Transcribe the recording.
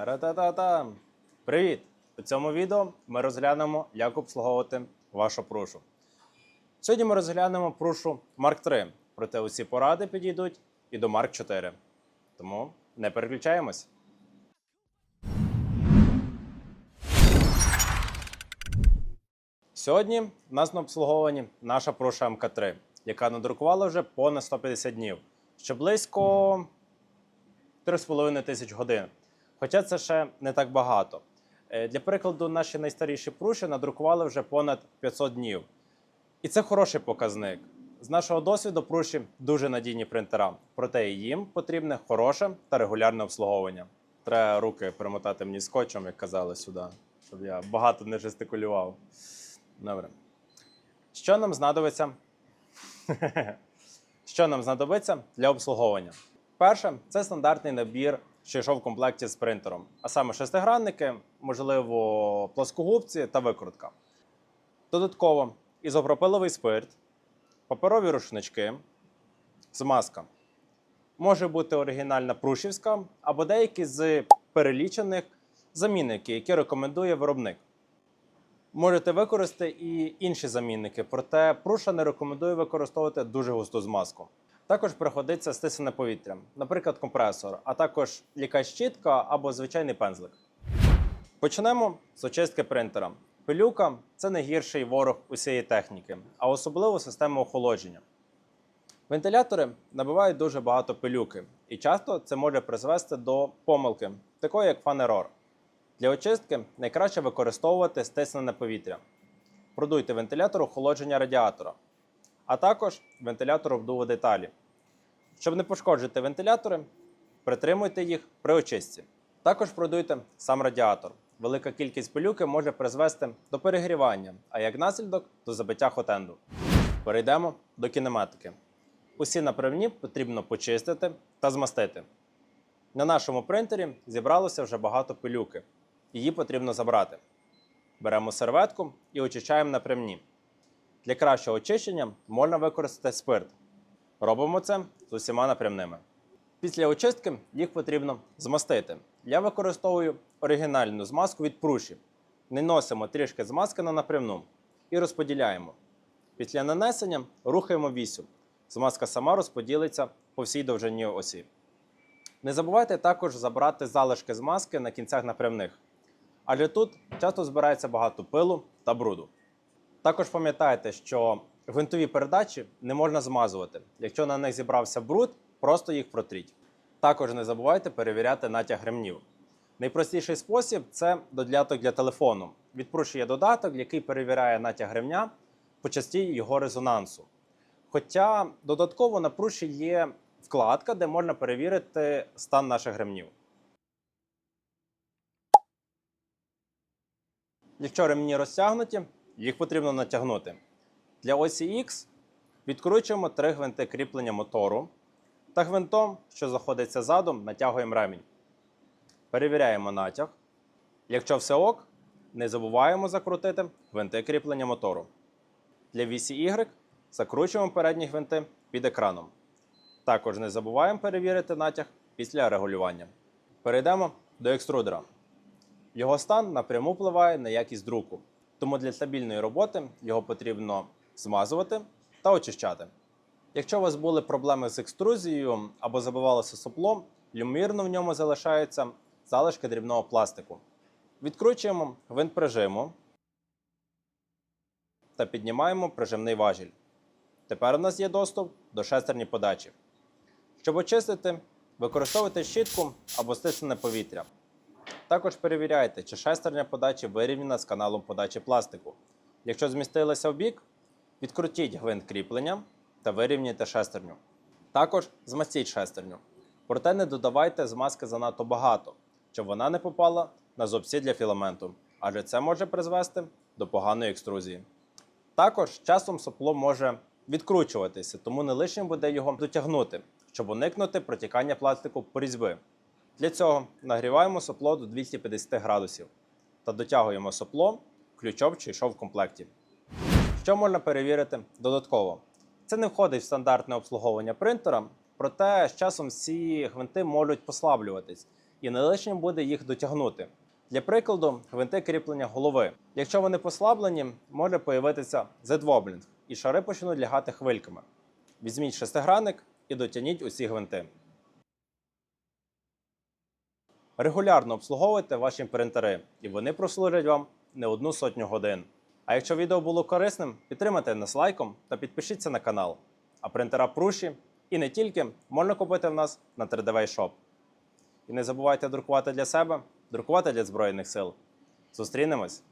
Та-ра-та-та-та! Привіт! У цьому відео ми розглянемо, як обслуговувати вашу прушу. Сьогодні ми розглянемо прушу Mark 3, проте усі поради підійдуть і до Mark 4. Тому не переключаємось. Сьогодні в нас на обслуговуванні наша пруша МК3, яка надрукувала вже понад 150 днів, що близько 3,5 тисяч годин. Хоча це ще не так багато. Е, Для прикладу, наші найстаріші пруші надрукували вже понад 500 днів. І це хороший показник. З нашого досвіду пруші дуже надійні принтера, проте їм потрібне хороше та регулярне обслуговування. Треба руки примотати мені скотчем, як казали сюди, щоб я багато не жестикулював. Добре. Що нам знадобиться? Що нам знадобиться для обслуговування? Перше, це стандартний набір, що йшов в комплекті з принтером, а саме шестигранники, можливо, плоскогубці та викрутка. Додатково ізопропиловий спирт, паперові рушнички, змазка. Може бути оригінальна прушівська або деякі з перелічених замінників, які рекомендує виробник. Можете використати і інші замінники, проте пруша не рекомендує використовувати дуже густу змазку. Також приходиться стисане повітря, наприклад, компресор, а також якась щітка або звичайний пензлик. Почнемо з очистки принтера. Пилюка це найгірший ворог усієї техніки, а особливо системи охолодження. Вентилятори набивають дуже багато пилюки, і часто це може призвести до помилки, такої як фанерор. Для очистки найкраще використовувати стиснене повітря. Продуйте вентилятор охолодження радіатора, а також вентилятор обдуву деталі. Щоб не пошкоджити вентилятори, притримуйте їх при очистці. Також продуйте сам радіатор. Велика кількість пилюки може призвести до перегрівання, а як наслідок до забиття хотенду. Перейдемо до кінематики. Усі напрямні потрібно почистити та змастити. На нашому принтері зібралося вже багато пилюки. Її потрібно забрати. Беремо серветку і очищаємо напрямні. Для кращого очищення можна використати спирт. Робимо це з усіма напрямними. Після очистки їх потрібно змастити. Я використовую оригінальну змазку від пруші. Наносимо трішки змазки на напрямну і розподіляємо. Після нанесення рухаємо вісю. Змазка сама розподілиться по всій довжині осі. Не забувайте також забрати залишки змазки на кінцях напрямних, адже тут часто збирається багато пилу та бруду. Також пам'ятайте, що гвинтові передачі не можна змазувати. Якщо на них зібрався бруд, просто їх протріть. Також не забувайте перевіряти натяг ремнів. Найпростіший спосіб це додаток для телефону. Від додаток, який перевіряє натяг ремня по часті його резонансу. Хоча додатково на пруші є вкладка, де можна перевірити стан наших ремнів. Якщо ремні розтягнуті, їх потрібно натягнути. Для осі X відкручуємо три гвинти кріплення мотору та гвинтом, що знаходиться задом, натягуємо ремінь. Перевіряємо натяг. Якщо все ок, не забуваємо закрутити гвинти кріплення мотору. Для вісі Y закручуємо передні гвинти під екраном. Також не забуваємо перевірити натяг після регулювання. Перейдемо до екструдера. Його стан напряму впливає на якість друку, тому для стабільної роботи його потрібно змазувати та очищати. Якщо у вас були проблеми з екструзією або забивалося сопло, ймовірно в ньому залишаються залишки дрібного пластику. Відкручуємо гвинт прижиму та піднімаємо прижимний важіль. Тепер у нас є доступ до шестерні подачі. Щоб очистити, використовуйте щітку або стиснене повітря. Також перевіряйте, чи шестерня подачі вирівняна з каналом подачі пластику. Якщо змістилася в бік, відкрутіть гвинт кріплення та вирівняйте шестерню. Також змастіть шестерню. Проте не додавайте змазки занадто багато, щоб вона не попала на зубці для філаменту, адже це може призвести до поганої екструзії. Також часом сопло може відкручуватися, тому не лишнім буде його дотягнути, щоб уникнути протікання пластику по різьби. Для цього нагріваємо сопло до 250 градусів та дотягуємо сопло ключом, що йшов в комплекті. Що можна перевірити додатково? Це не входить в стандартне обслуговування принтера, проте з часом всі гвинти можуть послаблюватись. і не лишнім буде їх дотягнути. Для прикладу, гвинти кріплення голови. Якщо вони послаблені, може появитися зедвоблінг, і шари почнуть лягати хвильками. Візьміть шестигранник і дотягніть усі гвинти. Регулярно обслуговуйте ваші принтери, і вони прослужать вам не одну сотню годин. А якщо відео було корисним, підтримайте нас лайком та підпишіться на канал. А принтера Пруші і не тільки можна купити в нас на 3DV Shop. І не забувайте друкувати для себе, друкувати для Збройних сил. Зустрінемось!